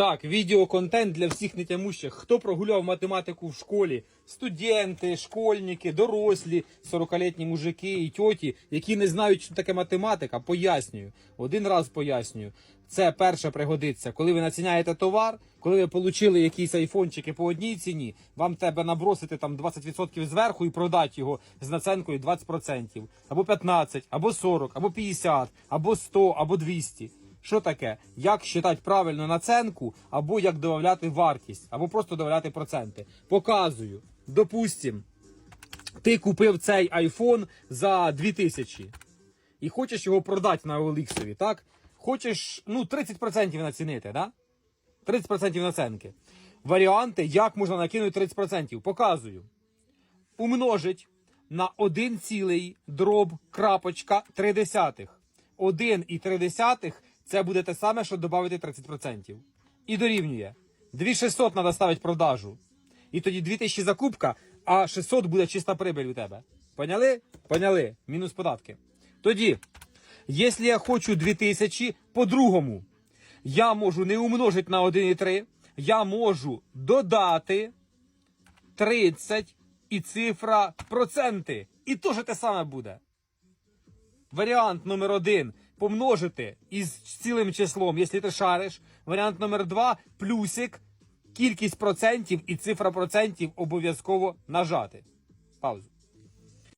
Так, відеоконтент для всіх нетямущих. Хто прогуляв математику в школі? Студенти, школьники, дорослі, 40-літні мужики і тьоті, які не знають, що таке математика, пояснюю. Один раз пояснюю. Це перше пригодиться, коли ви націняєте товар, коли ви отримали якісь айфончики по одній ціні, вам треба набросити там 20% зверху і продати його з наценкою 20%, або 15, або 40, або 50, або 100, або 200. Що таке? Як считати правильно наценку, або як додати вартість, або просто додати проценти. Показую. Допустимо, ти купив цей iPhone за 2000 і хочеш його продати на OLX, так? Хочеш ну, 30% націнити, да? 30% наценки. Варіанти, як можна накинути 30%. Показую. Умножить на 1, цілий дроб крапочка 3. 1,3 це буде те саме, що додати 30%. І дорівнює. 2600 треба ставити продажу. І тоді 2000 закупка, а 600 буде чиста прибиль у тебе. Поняли? Поняли. Мінус податки. Тоді, якщо я хочу 2000 по-другому, я можу не умножити на 1,3, я можу додати 30 і цифра проценти. І теж те саме буде. Варіант номер один помножити із цілим числом, якщо ти шариш. Варіант номер два плюсик, кількість процентів і цифра процентів обов'язково нажати. Паузу.